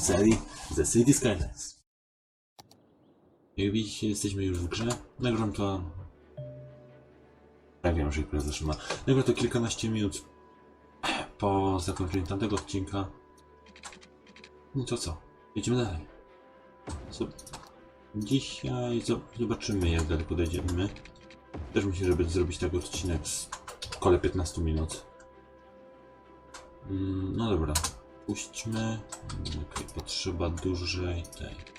serii The City Skylines. Jak widzicie, jesteśmy już w grze. Nagram to... Ja wiem, że gra zatrzyma. Nagram to kilkanaście minut po zakończeniu tamtego odcinka. No to co? Jedziemy dalej. Co? Dzisiaj zob- zobaczymy, jak daleko dojdziemy. Też myślę, żeby zrobić taki odcinek z kole 15 minut. Mm, No dobra, puśćmy. Okej, potrzeba dużej tej.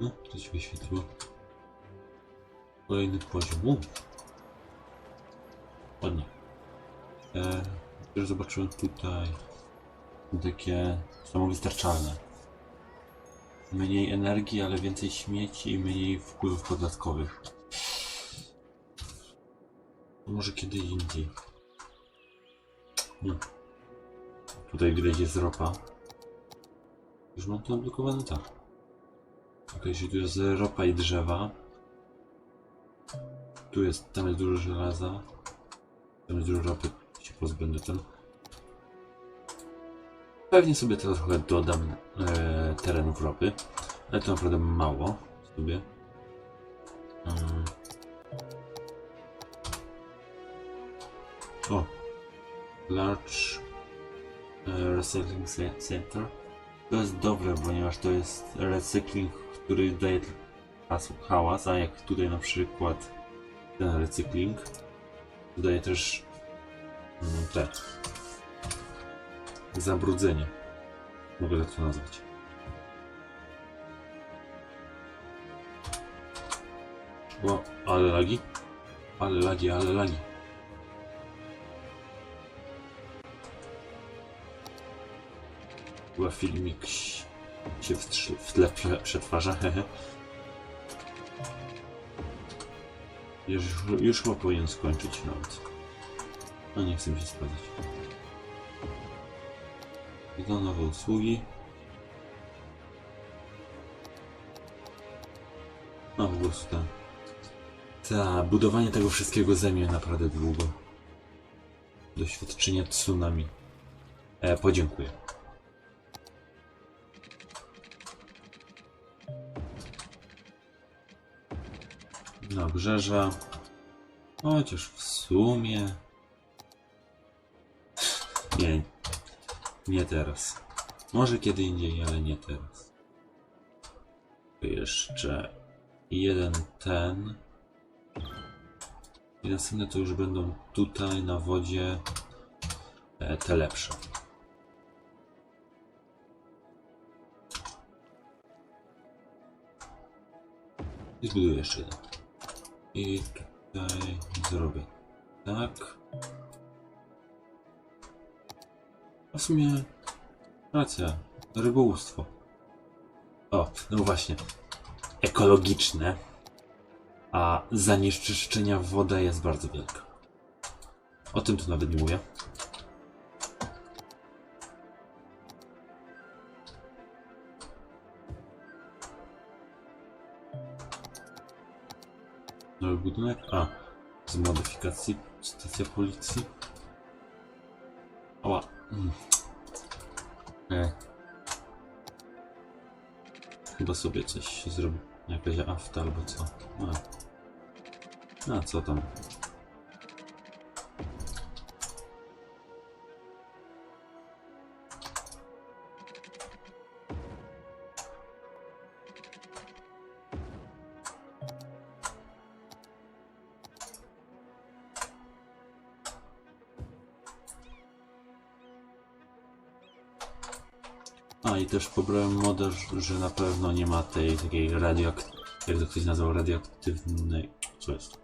No, to się wyświetliło. Kolejny poziom. U. Ładnie. E, już zobaczyłem tutaj takie samowystarczalne. Mniej energii, ale więcej śmieci i mniej wpływów podatkowych. Może kiedy indziej. Hmm. Tutaj widać jest ropa. Już mam to odblokowane? Tak. Okej, czyli tu jest ropa i drzewa. Tu jest, tam jest dużo żelaza. Tam jest dużo ropy, się pozbędę tym. Pewnie sobie teraz trochę dodam e, terenów ropy, ale to naprawdę mało sobie. Mm. O! Large e, Recycling ce- Center. To jest dobre, ponieważ to jest recykling, który daje hasu- hałas, a jak tutaj na przykład ten recykling daje też mm, te zabrudzenie. Mogę tak to nazwać. O, ale lagi. Ale lagi, ale lagi. Chyba filmik się w, w tle prze- przetwarza. Już, już chyba powinien skończyć nawet. No nie chcę się sprawdzić. Idą nowe usługi. Tak. Ta, budowanie tego wszystkiego zajmie naprawdę długo. Doświadczenie tsunami. E, podziękuję. Nabrzeża. Chociaż w sumie. Nie teraz. Może kiedy indziej, ale nie teraz. Jeszcze jeden ten. I następne to już będą tutaj na wodzie e, te lepsze. I zbuduję jeszcze jeden. I tutaj zrobię tak. W sumie racja, rybołówstwo. O, no właśnie. Ekologiczne. A zanieczyszczenia woda jest bardzo wielka. O tym tu nawet nie mówię. Nowy budynek? A, z modyfikacji stacja policji. Ała. E. Chyba sobie coś zrobię. Jakaś afta albo co. A. A co tam? Też pobrałem modę, że- na pewno nie ma tej takiej radioak... Jak to ktoś nazwał radioaktywnej... Co jest?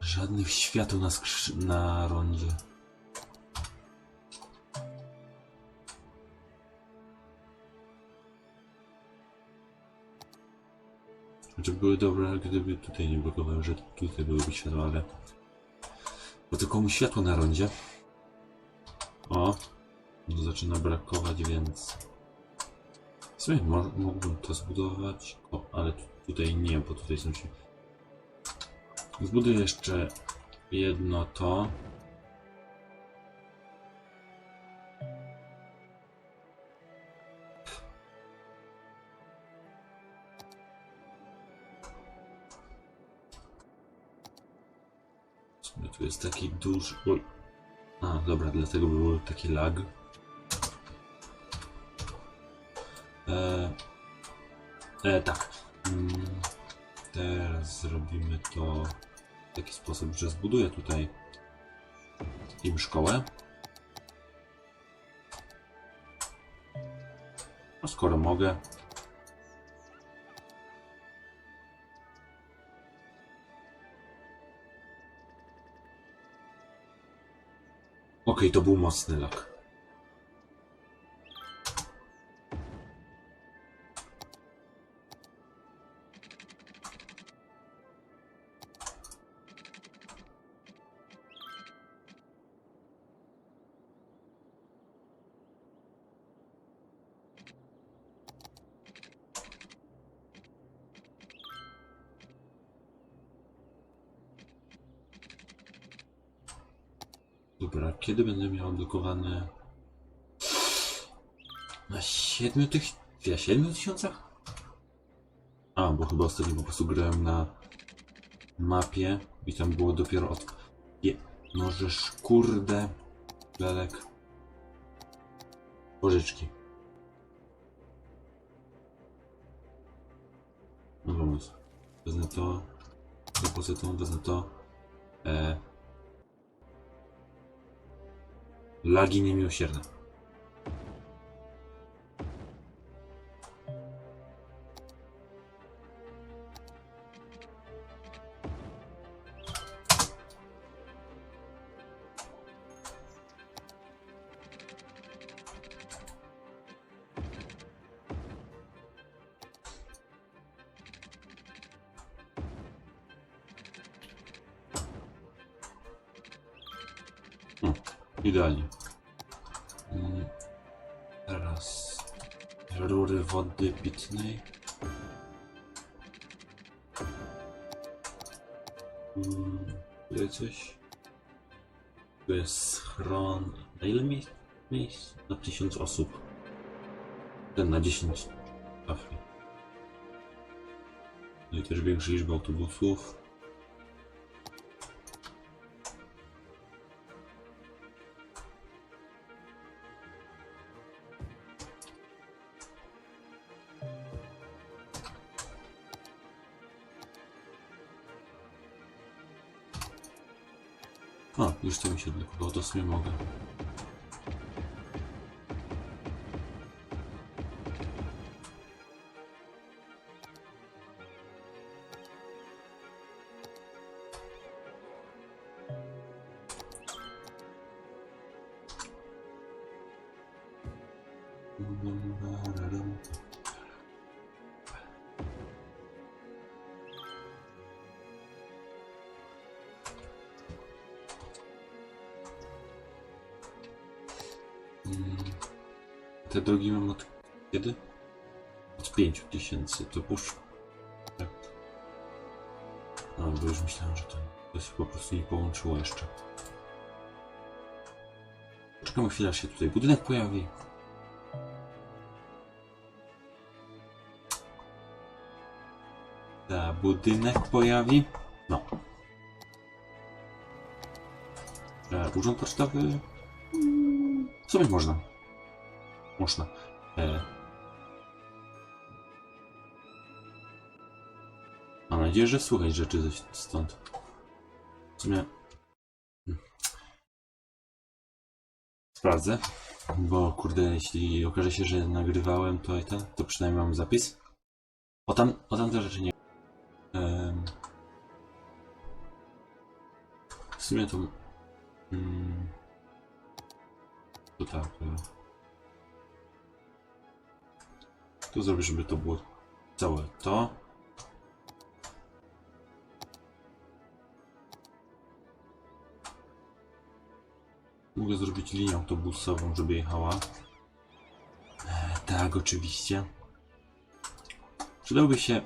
Żadnych świateł na, skrzy... na rondzie. Znaczy były dobre, gdyby tutaj nie blokowały, że tutaj byłyby światła, ale Bo tylko mu światło na rondzie. O. Zaczyna brakować, więc... W sumie mógłbym to zbudować, o, ale tu- tutaj nie, bo tutaj są się... Zbuduję jeszcze jedno to. Tu jest taki duży... Oj. A, dobra, dlatego był taki lag. E, e, tak. Mm, teraz zrobimy to w taki sposób, że zbuduję tutaj im szkołę. No skoro mogę. Okej, to był mocny lag. Kiedy będę miał odblokowane? Na 7 tych... Ja 7 tysiącach? A, bo chyba ostatnio po prostu grałem na mapie i tam było dopiero od... Je... Możesz, kurde... Belek... Pożyczki. No pomysł. Wezmę to... Zapłacę to, wezmę to... E... Lagi niemiłosierne. Idealnie. Mm, Teraz rury wody pitnej. Mm, Tutaj coś. Tu jest schron. Na ile miejsc? miejsc? Na 1000 osób. Ten na 10 kafli. No i też większa liczba autobusów. A, już to mi się Te drogi mam od kiedy? Od 5000, to pusz. Tak. No, bo już myślałem, że to, to się po prostu nie połączyło jeszcze. Czekamy chwilę, aż się tutaj budynek pojawi. Ta budynek pojawi. No. E, urząd pocztowy. W sumie można. Można. E... Mam nadzieję, że słychać rzeczy ze- stąd. W sumie... Sprawdzę. Bo kurde, jeśli okaże się, że nagrywałem to i to, to przynajmniej mam zapis. O tam, o tamte rzeczy nie. Em... W sumie to... Mm, to tak. e, Tu zrobię, żeby to było całe to. Mogę zrobić linię autobusową, żeby jechała. E, tak, oczywiście. Przydałby się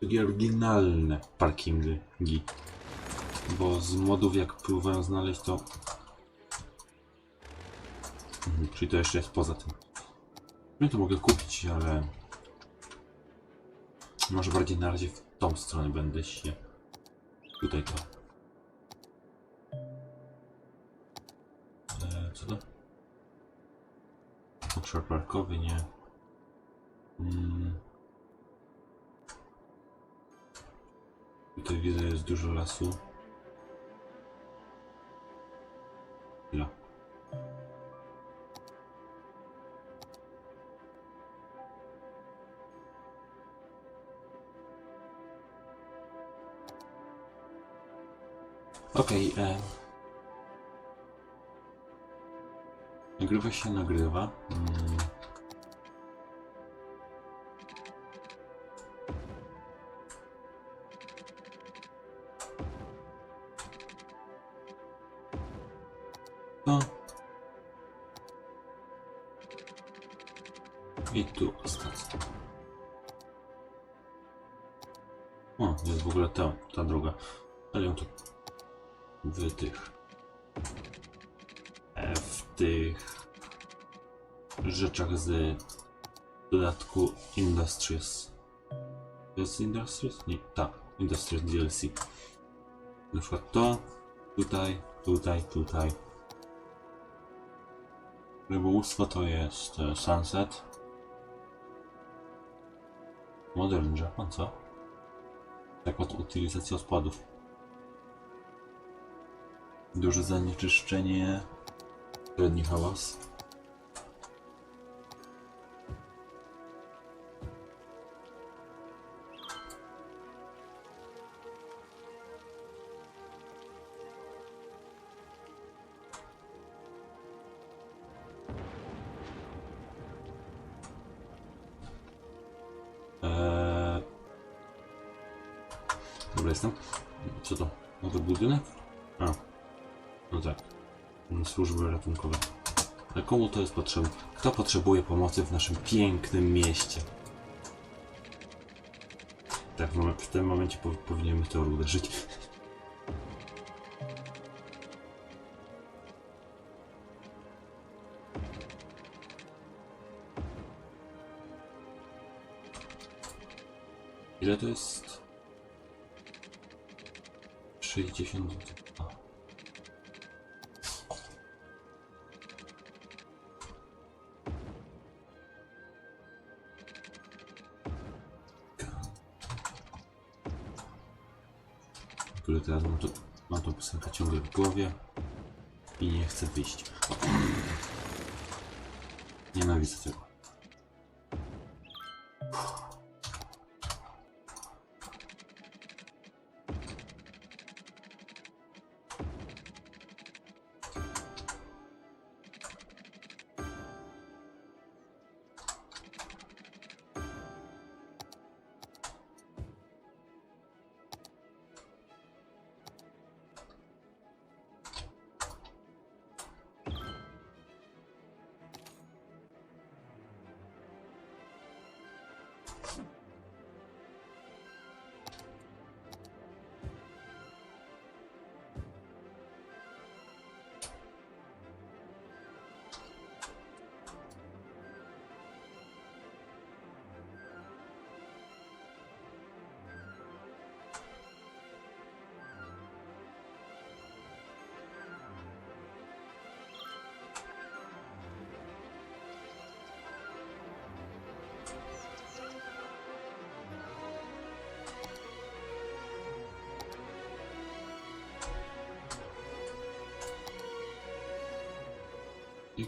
takie oryginalne parkingi. Bo z modów jak próbuję znaleźć to... Mhm, czyli to jeszcze jest poza tym. No to mogę kupić, ale... Może bardziej na razie w tą stronę będę się... Tutaj to. E, co to? Obszar parkowy, nie. Mm. Tutaj widzę jest dużo lasu. Chwila. Okej, e... Nagrywa się, nagrywa. Mm. No. I tu stacja. O, jest w ogóle ta, ta droga. Ale ją tu w tych e, w tych rzeczach z dodatku Industries. To jest Industries? Nie, tak, Industries DLC. Na przykład to, tutaj, tutaj, tutaj. Rybołówstwo to jest e, Sunset. Modern Japan, co? Tak od utylizacji odpadów. Duże zanieczyszczenie, średni hałas. Eee... Dobra, jestem. Co to? Nowy budynek? A. Służby ratunkowe. Ale komu to jest potrzebne? Kto potrzebuje pomocy w naszym pięknym mieście? Tak, w, tym momencie po, powinienem to uderzyć. Ile to jest? 60. A. teraz mam, to, mam tą piosenkę ciągle w głowie i nie chcę wyjść. Nienawidzę tego.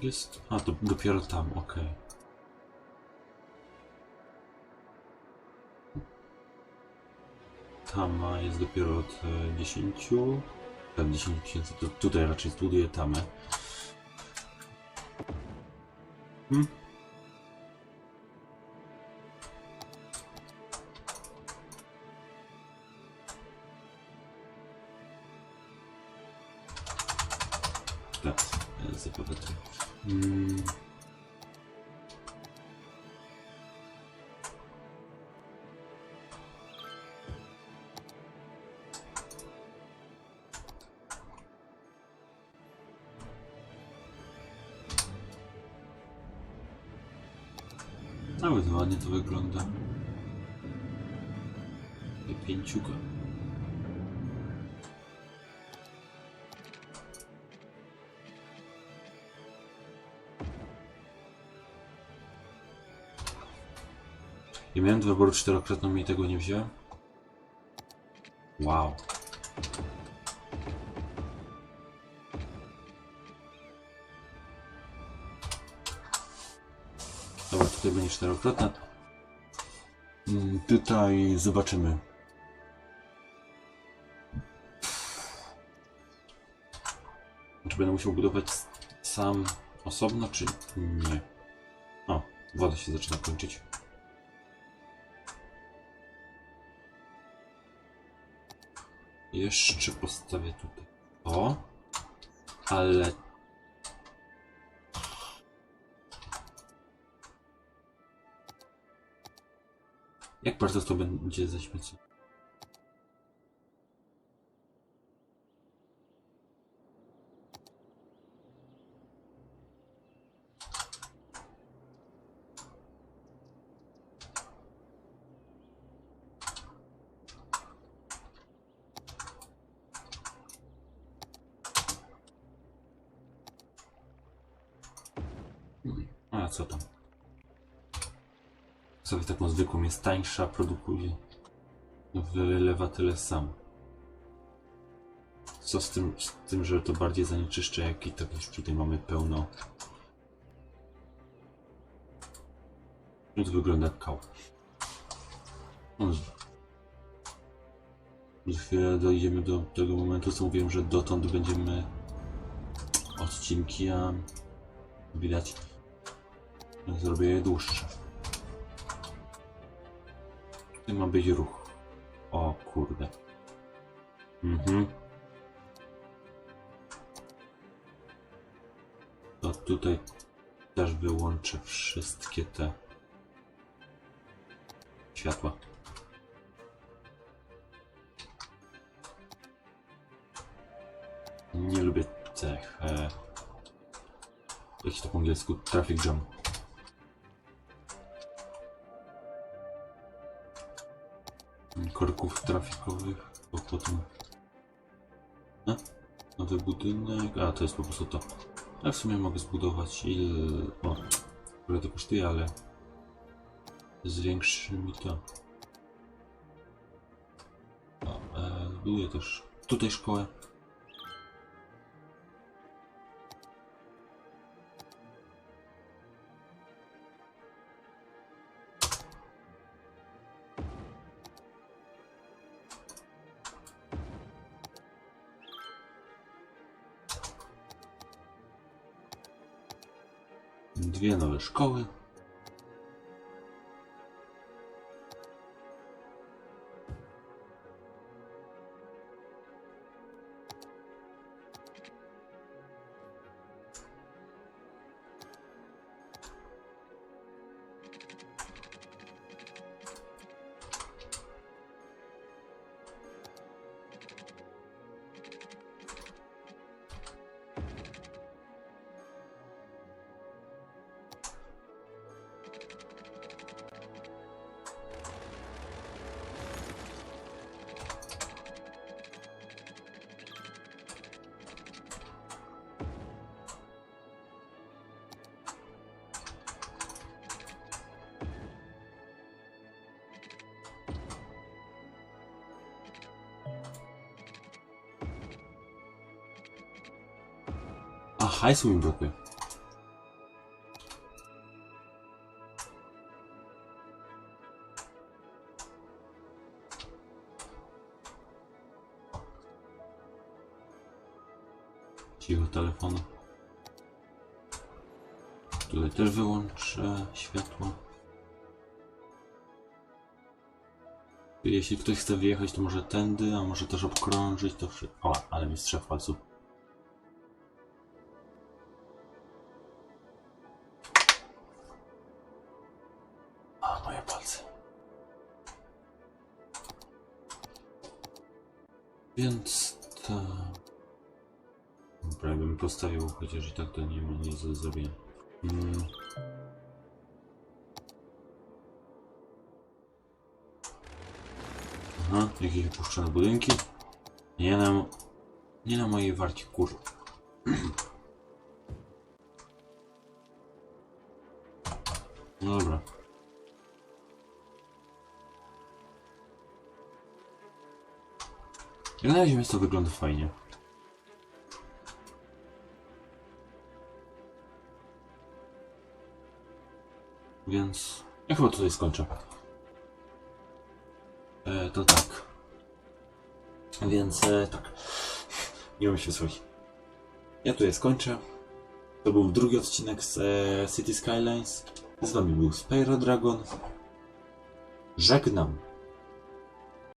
Jest? A, to dopiero tam, okej. Tama jest dopiero od e, 10. Tak, 10 tysięcy. To tutaj raczej studiuję tamę. Hmm? Nawet ładnie to wygląda. I pięciuka. Ja miałem do wyboru czterokrotną i tego nie wziąłem. Wow. Będzie czterokrotna. Mm, Tutaj zobaczymy. Czy będę musiał budować sam osobno, czy nie? O, woda się zaczyna kończyć. Jeszcze postawię tutaj. O, ale Jak bardzo to będzie zaśmiecone? Hmm, A co tam? Sobie taką zwykłą jest tańsza, produkuje, wylewa tyle sam. Co z tym, z tym, że to bardziej zanieczyszcza, jak i tak już tutaj mamy pełno. No to wygląda jak kał. No, za chwilę dojdziemy do tego momentu, co mówiłem, że dotąd będziemy odcinki, a widać, zrobię je dłuższe. Tu ma być ruch. O kurde. Mhm. To tutaj też wyłączę wszystkie te światła. Nie lubię tych. E, jak się to po angielsku? Traffic jam. Korków trafikowych, bo potem... No, nowy budynek, a to jest po prostu to. Ja w sumie mogę zbudować ile... O, ile to kosztuje, ale... Zwiększy mi to. O, e, zbuduję też tutaj szkołę. Dwie nowe szkoły. Hajsu brakuje. Cicho telefonu. Tutaj też wyłączę światło. Jeśli ktoś chce wyjechać, to może tędy, a może też obkrążyć to wszystko. O, ale mi strzał palców. Więc to... Dobra, bym postawił, chociaż i tak to nie ma nic do zrobienia. Mm. Aha, jakieś opuszczone budynki. Nie na... Nie na mojej warcie, kur... No dobra. Jak na razie miasto wygląda fajnie. Więc ja chyba tutaj skończę. E, to tak. Więc e, tak. Nie wiem się słuchać. Ja tutaj skończę. To był drugi odcinek z e, City Skylines. Z wami był Spyro Dragon. Żegnam.